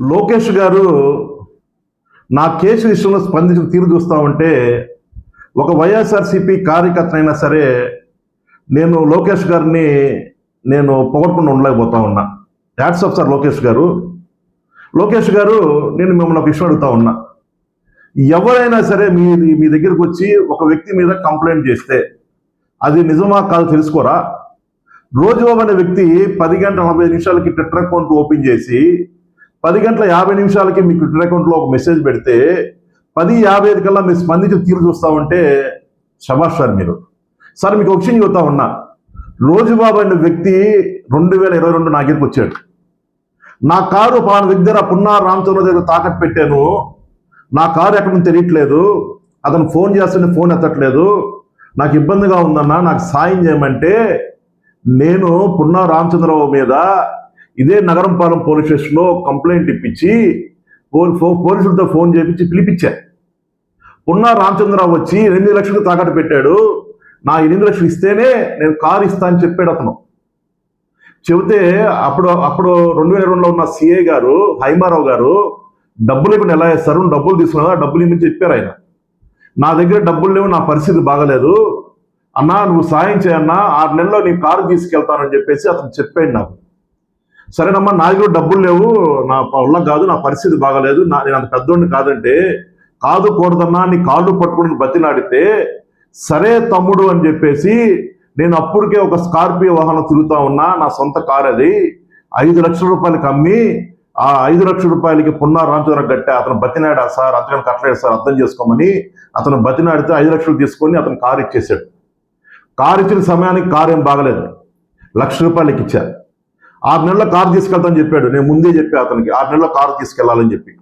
లోకేష్ గారు నా కేసు విషయంలో స్పందించిన తీరు చూస్తా ఉంటే ఒక వైఎస్ఆర్సీపీ కార్యకర్తనైనా సరే నేను లోకేష్ గారిని నేను పొగడకుండా ఉండలేకపోతా ఉన్నా. ఆఫ్ సార్ లోకేష్ గారు. లోకేష్ గారు నేను మిమ్మల్ని ఒక విషయం అడుగుతా ఉన్నా. ఎవరైనా సరే మీ మీ దగ్గరికి వచ్చి ఒక వ్యక్తి మీద కంప్లైంట్ చేస్తే అది నిజమా కాదు తెలుసుకోరా? రోజుబాబు అనే వ్యక్తి పది గంటల నలభై నిమిషాలకి ట్విట్టర్ అకౌంట్ ఓపెన్ చేసి పది గంటల యాభై నిమిషాలకి మీకు ట్విట్టర్ అకౌంట్లో ఒక మెసేజ్ పెడితే పది యాభై ఐదు కల్లా మీరు స్పందించి తీరు చూస్తా ఉంటే శబాష్ సార్ మీరు. సార్ మీకు ఒక విషయం చెబుతా ఉన్నా. రోజుబాబు అనే వ్యక్తి రెండు వేల ఇరవై రెండు నా దగ్గరికి వచ్చాడు. నా కారు పాన దగ్గర పున్నా రామచంద్ర దగ్గర తాకట్టు పెట్టాను. నా కారు ఎక్కడ నుంచి తెలియట్లేదు. అతను ఫోన్ చేస్తుంటే ఫోన్ ఎత్తట్లేదు. నాకు ఇబ్బందిగా ఉందన్నా నాకు సాయం చేయమంటే నేను పున్నా రామచంద్రరావు మీద ఇదే నగరంపాలెం పోలీస్ స్టేషన్లో కంప్లైంట్ ఇప్పించి పోలీసులతో ఫోన్ చేయించి పిలిపించా. పున్నా రామచంద్రరావు వచ్చి ఎనిమిది లక్షలు తాకట్టు పెట్టాడు. నా ఎనిమిది లక్షలు ఇస్తేనే నేను కారు ఇస్తా అని చెప్పాడు అతను. చెబితే అప్పుడు అప్పుడు రెండు వేల రెండులో ఉన్న సిఏ గారు హైమారావు గారు డబ్బులు ఇప్పుడు ఎలా వేస్తారు డబ్బులు తీసుకున్నా డబ్బులు ఇవ్వని చెప్పారు ఆయన. నా దగ్గర డబ్బులు లేవు నా పరిస్థితి బాగలేదు. అన్నా నువ్వు సాయం చేయన్నా ఆరు నెలల్లో నీ కారు తీసుకెళ్తానని చెప్పేసి అతను చెప్పాడు నాకు. సరేనమ్మా నా దగ్గర డబ్బులు లేవు నా వల్ల కాదు నా పరిస్థితి బాగలేదు నా నేను అంత పెద్దోడిని కాదంటే కాదు కూడదన్నా నీ కాళ్ళు పట్టుకుని బతిలాడితే సరే తమ్ముడు అని చెప్పేసి నేను అప్పటికే ఒక స్కార్పియో వాహనం తిరుగుతా ఉన్నా నా సొంత కారు అది ఐదు లక్షల రూపాయలకి అమ్మి ఆ ఐదు లక్షల రూపాయలకి పున్నా రామచంద్ర గట్టే అతను బతినాడా సార్ అతను కట్టలేడు సార్ అర్థం చేసుకోమని అతను బతినాడితే ఐదు లక్షలు తీసుకొని అతను కారు ఇచ్చేసాడు కారు ఇచ్చిన సమయానికి కారు ఏం బాగలేదు. లక్ష రూపాయలకి ఇచ్చారు. ఆరు నెలల కారు తీసుకెళ్తానని చెప్పాడు. నేను ముందే చెప్పా అతనికి ఆరు నెలల కారు తీసుకెళ్ళాలని చెప్పి.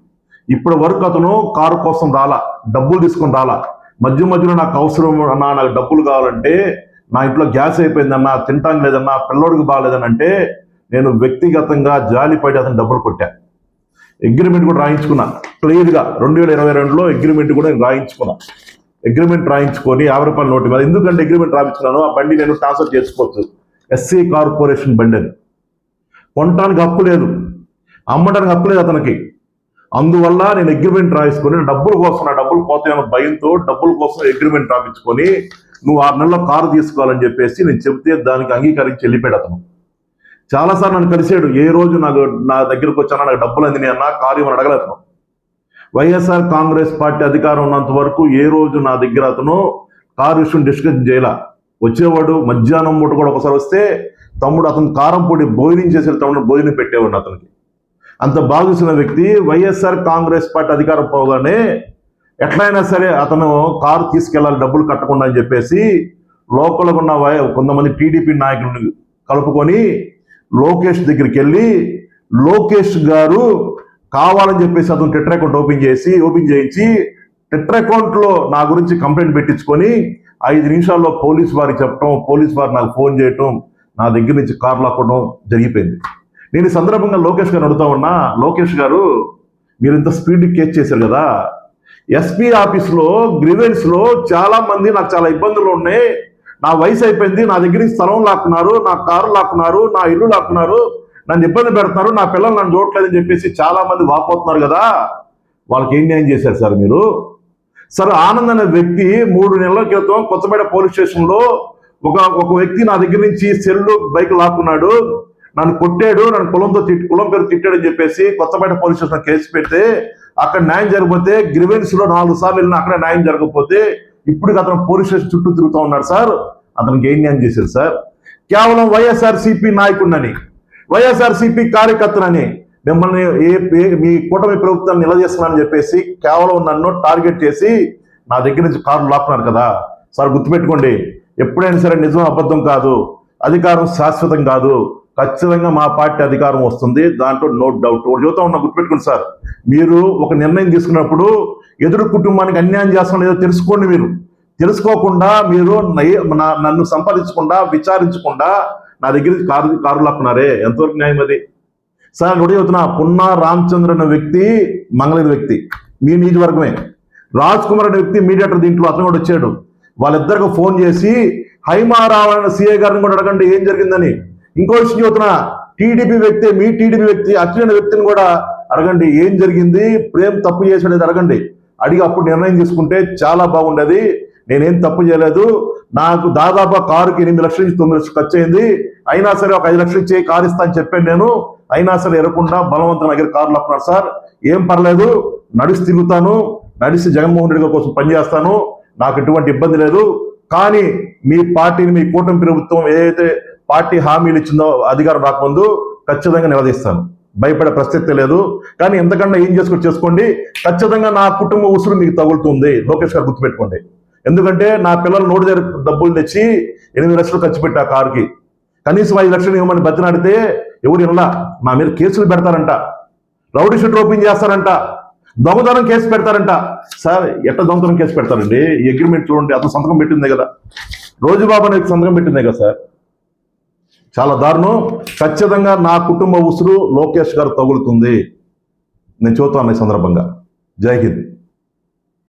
ఇప్పటి వరకు అతను కారు కోసం రాలా డబ్బులు తీసుకొని రాలా. మధ్య మధ్యలో నాకు అవసరం అన్నా నాకు డబ్బులు కావాలంటే నా ఇంట్లో గ్యాస్ అయిపోయిందన్నా తింటాం లేదన్నా పిల్లోడికి బాగాలేదని అంటే నేను వ్యక్తిగతంగా జాలిపడి అతను డబ్బులు కొట్టా. అగ్రిమెంట్ కూడా రాయించుకున్నా. క్లియర్గా రెండు వేల ఇరవై రెండులో అగ్రిమెంట్ కూడా నేను రాయించుకున్నా. అగ్రిమెంట్ రాయించుకొని యాభై రూపాయల నోటు మీద. ఎందుకంటే అగ్రిమెంట్ రాయించుకున్నాను ఆ బండి నేను ట్రాన్స్ఫర్ చేసుకోవచ్చు. ఎస్సీ కార్పొరేషన్ బండి అది. కొనటానికి హక్కు లేదు. అమ్మడానికి హక్కు లేదు అతనికి. అందువల్ల నేను అగ్రిమెంట్ రాయించుకొని డబ్బుల కోసం నా డబ్బులు పోతాయన్న భయంతో డబ్బుల కోసం అగ్రిమెంట్ రాపించుకొని నువ్వు ఆరు నెలల్లో కారు తీసుకోవాలని చెప్పేసి నేను చెప్తే దానికి అంగీకరించి వెళ్ళిపోయాడు అతను. చాలాసార్లు నన్ను కలిసాడు ఏ రోజు నాకు నా దగ్గరకు వచ్చానా నాకు డబ్బులు అందినాయి అన్నా కారు ఇవ్వని అడగలేదు వైఎస్ఆర్ కాంగ్రెస్ పార్టీ అధికారం ఉన్నంత వరకు ఏ రోజు నా దగ్గర అతను కారు విషయం డిస్కషన్ చేయాల. వచ్చేవాడు మధ్యాహ్నం మూట కూడా ఒకసారి వస్తే తమ్ముడు అతను కారం పొడి భోజనం చేసే తమ్ముడు భోజనం పెట్టేవాడు అతనికి. అంత బాగా వ్యక్తి వైఎస్ఆర్ కాంగ్రెస్ పార్టీ అధికారం పోగానే ఎట్లయినా సరే అతను కారు తీసుకెళ్ళాలి డబ్బులు కట్టకుండా అని చెప్పేసి లోపల ఉన్న వై- కొంతమంది టీడీపీ నాయకులను కలుపుకొని లోకేష్ దగ్గరికి వెళ్ళి లోకేష్ గారు కావాలని చెప్పేసి అతను ట్విట్టర్ అకౌంట్ ఓపెన్ చేసి ఓపెన్ చేయించి ట్విట్టర్ అకౌంట్లో నా గురించి కంప్లైంట్ పెట్టించుకొని ఐదు నిమిషాల్లో పోలీస్ వారికి చెప్పడం పోలీస్ వారు నాకు ఫోన్ చేయటం నా దగ్గర నుంచి కార్ లాక్కోవడం జరిగిపోయింది. నేను ఈ సందర్భంగా లోకేష్ గారు అడుగుతా ఉన్నా లోకేష్ గారు మీరు ఇంత స్పీడ్ కేసు చేశారు కదా. ఎస్పీ ఆఫీస్లో గ్రివెన్స్లో చాలా మంది నాకు చాలా ఇబ్బందులు ఉన్నాయి. నా వయసు అయిపోయింది నా దగ్గర నుంచి స్థలం లాక్కున్నారు నా కారు లాక్కున్నారు నా ఇల్లు లాక్కున్నారు నన్ను ఇబ్బంది పెడుతున్నారు నా పిల్లలు నన్ను చూడట్లేదని చెప్పేసి చాలా మంది వాపోతున్నారు కదా. వాళ్ళకి ఏం న్యాయం చేశారు సార్ మీరు? సార్ ఆనంద్ అనే వ్యక్తి మూడు నెలల క్రితం కొత్తపేట పోలీస్ స్టేషన్లో ఒక ఒక వ్యక్తి నా దగ్గర నుంచి సెల్లు బైక్ లాక్కున్నాడు. నన్ను కొట్టాడు నన్ను కులంతో తిట్టి కులం పేరు తిట్టాడని చెప్పేసి కొత్తపేట పోలీస్ స్టేషన్ కేసు పెడితే అక్కడ న్యాయం జరగకపోతే గ్రివెన్స్లో నాలుగు సార్లు వెళ్ళిన అక్కడ న్యాయం జరగకపోతే ఇప్పుడు అతను పోలీస్ స్టేషన్ చుట్టూ తిరుగుతూ ఉన్నాడు సార్. అతనికి ఏం న్యాయం చేశారు సార్? కేవలం వైఎస్ఆర్ సిపి నాయకుడినని వైఎస్ఆర్ సిపి కార్యకర్తనని మిమ్మల్ని ఏ ఏ- మీ కూటమి ప్రభుత్వాన్ని నిలదీస్తున్నానని చెప్పేసి కేవలం నన్ను టార్గెట్ చేసి నా దగ్గర నుంచి కారు లాక్కున్నారు కదా. సార్ గుర్తుపెట్టుకోండి ఎప్పుడైనా సరే నిజం అబద్ధం కాదు. అధికారం శాశ్వతం కాదు. ఖచ్చితంగా మా పార్టీ అధికారం వస్తుంది. దాంట్లో నో డౌట్ ఒకటి చెబుతా ఉన్నా గుర్తుపెట్టుకోండి సార్. మీరు ఒక నిర్ణయం తీసుకున్నప్పుడు ఎదురు కుటుంబానికి అన్యాయం చేస్తున్న లేదో తెలుసుకోండి మీరు. తెలుసుకోకుండా మీరు నా- నన్ను సంపాదించకుండా విచారించకుండా నా దగ్గర కారు కారు లాక్కున్నారే. ఎంతవరకు న్యాయం అది? సార్ ఒకటి చెబుతున్నా. పున్నా రామచంద్ర అనే వ్యక్తి మంగళగిరి వ్యక్తి. మీ నియోజకవర్గమే. రాజ్ కుమార్ అనే వ్యక్తి మీడియేటర్ దీంట్లో అతను కూడా వచ్చాడు. వాళ్ళిద్దరికి ఫోన్ చేసి హైమారావు అనే సీఏ గారిని కూడా అడగండి ఏం జరిగిందని. ఇంకో విషయం చెబుతున్నా టీడీపీ వ్యక్తి మీ టీడీపీ వ్యక్తి అఖిల వ్యక్తిని కూడా అడగండి ఏం జరిగింది ప్రేమ్ తప్పు చేసాడేది అడగండి. అడిగి అప్పుడు నిర్ణయం తీసుకుంటే చాలా బాగుండేది. నేనేం తప్పు చేయలేదు. నాకు దాదాపు కారుకి ఎనిమిది లక్షల నుంచి తొమ్మిది లక్షలు ఖర్చు అయింది అయినా సరే ఒక ఐదు లక్షలు ఇచ్చే కారు ఇస్తా అని చెప్పాను నేను. అయినా సరే ఎరకుండా బలవంతం దగ్గర కార్లు అప్పున్నారు సార్. ఏం పర్లేదు నడిచి తిరుగుతాను. నడిచి జగన్మోహన్ రెడ్డి గారి కోసం పనిచేస్తాను. నాకు ఎటువంటి ఇబ్బంది లేదు. కానీ మీ పార్టీని మీ కూటమి ప్రభుత్వం ఏదైతే పార్టీ హామీలు ఇచ్చిందో అధికారం రాకముందు ఖచ్చితంగా నిలదీస్తాను. భయపడే ప్రసక్తి లేదు. కానీ ఎంతకన్నా ఏం చేసుకుని చేసుకోండి. ఖచ్చితంగా నా కుటుంబ ఉసురు మీకు తగులుతుంది. లోకేష్ గారు గుర్తుపెట్టుకోండి. ఎందుకంటే నా పిల్లలు నోటి దగ్గర డబ్బులు తెచ్చి ఎనిమిది లక్షలు ఖర్చు పెట్టా కారుకి. కనీసం ఐదు లక్షలు ఇవ్వమని బతినాడితే ఎవరు ఇలా నా మీద కేసులు పెడతారంట. రౌడీ షీట్ ఓపెన్ చేస్తారంట. దొంగతనం కేసు పెడతారంట. సార్ ఎట్ట దొంగతనం కేసు పెడతారండి? ఈ అగ్రిమెంట్ చూడండి అతను సంతకం పెట్టిందే కదా. రోజుబాబు అనేది సంతకం పెట్టిందే కదా సార్. చాలా దారుణం. ఖచ్చితంగా నా కుటుంబ ఉసురు లోకేష్ గారు తగులుతుంది. నేను చూస్తాను ఈ సందర్భంగా. జై హింద్.